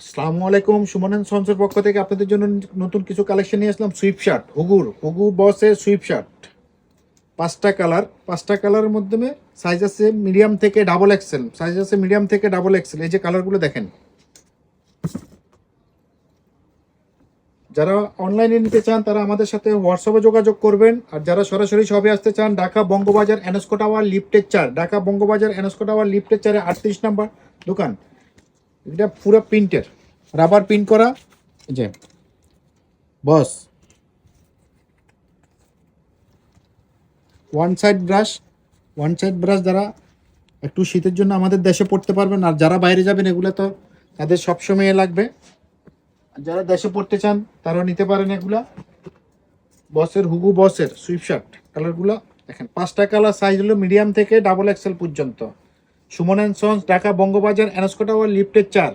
আসসালামু আলাইকুম, সুমনেন সন্সের পক্ষ থেকে আপনাদের জন্য নতুন কিছু কালেকশন নিয়ে আসলাম সুইপ শার্ট হুগুর, হুগু বসের সুইপ শার্ট পাঁচটা কালার পাঁচটা কালারের মাধ্যমে সাইজ আছে মিডিয়াম থেকে ডাবল এক্সেল সাইজ আছে মিডিয়াম থেকে ডাবল এক্সেল এই যে কালারগুলো দেখেন। যারা অনলাইনে নিতে চান, তারা আমাদের সাথে হোয়াটসঅ্যাপে যোগাযোগ করবেন। আর যারা সরাসরি সবে আসতে চান, ঢাকা বঙ্গবাজার এনস্কো টাওয়ার লিফটের চার, ঢাকা বঙ্গবাজার এনস্কো টাওয়ার লিফটের চারে আটত্রিশ নাম্বার দোকান। এটা পুরো প্রিন্টের। রাবার প্রিন্ট করা যে, boss. One side brush one side brush দ্বারা একটু শীতের জন্য আমাদের দেশে পড়তে পারবেন, আর যারা বাইরে যাবেন, এগুলো তো তাদের সবসময় লাগবে। যারা দেশে পড়তে চান তারা নিতে পারেন এগুলা। বসের হুগু বসের সুইপ শার্ট কালারগুলো দেখেন, পাঁচটা কালার সাইজ হলো মিডিয়াম থেকে ডাবল এক্সেল পর্যন্ত। Suman and sons Dhaka Bangabazar tower লিফটের চার।